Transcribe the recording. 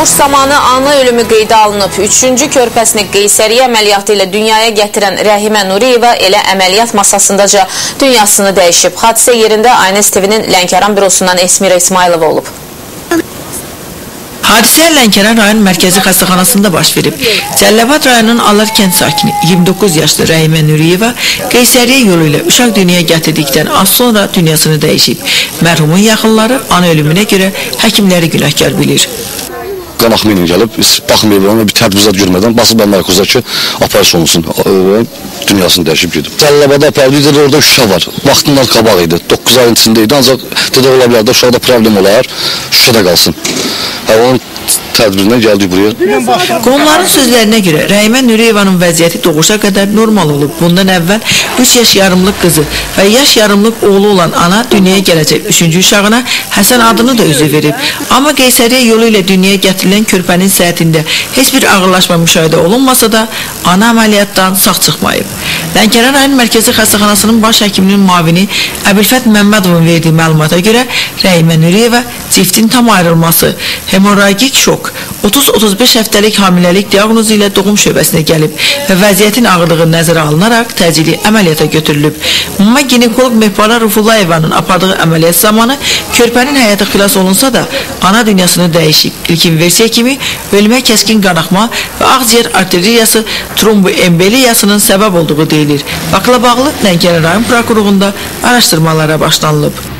Doğuş zamanı ana ölümü qeydə alınıb. Üçüncü körpəsini qeysəriyyə əməliyyatı ilə dünyaya gətirən Rəhimə Nuriyeva elə əməliyyat masasındaca dünyasını dəyişib. Hadisə yerində Aynəs TV-nin Lənkəran bürosundan Esmira İsmailova olub. Hadisə Lənkəran rayon mərkəzi xəstəxanasında baş verib. Cəlilabad rayonunun Alar kənd sakini 29 yaşlı Rəhimə Nuriyeva qeysəriyyə yolu ilə uşaq dünyaya gətirdikdən az sonra dünyasını dəyişib. Mərhumun yaxınları ana ölümünə görə həkimləri günahkar bilir. Qan axımı ilə gəlib, baxmayıb ona bir tədbizat görmədən basıb narkoza ki, operasiya olunsun. Dünyasını dəyişib gedib. Cəlilabada apardı, dedi orada şüşə var. Vaxtından qabaq idi. 9 ayın içində idi, ancaq dedi ola bilər də uşaqda problem olar, şüşədə qalsın. Hə, onun tədbirindən gəldik buraya. Qohumların sözlərinə görə Rəhimə Nuriyevanın vəziyyəti doğuşa qədər normal olub. Bundan əvvəl 3 yaş yarımlıq qızı və yaş yarımlıq oğlu olan ana dünyaya gələcək 3-cü uşağına Həsən adını da özü verib. Amma qeysəriyyə yolu ilə dünyaya gətirilən körpənin səhhətində heç bir ağırlaşma müşahidə olunmasa da ana əməliyyatdan sağ çıxmayıb. Lənkəran rayon mərkəzi xəstəxanasının baş həkiminin müavini Əbülfət Məmmədovun verdiyi məlumata görə Rəhimə Nuriyeva ciftin tam ayrılması, hemorragik şok, 30-35 həftəlik hamiləlik diaqnozu ilə doğum şöbəsinə gəlib və vəziyyətin ağırlığı nəzərə alınaraq təcili əməliyyata götürülüb. Amma ginekoloq Mehbala Rufullayevanın apardığı əməliyyat zamanı körpənin həyata xilas olunsa da ana dünyasını dəyişib. İlkin versiya kimi ölümə kəskin qanaxma və ağciyər arteriyası tromboemboliyasının səbəb olduğu deyilir. Faktla bağlı Lənkəran rayon prokurorluğunda araşdırmalara başlanılıb.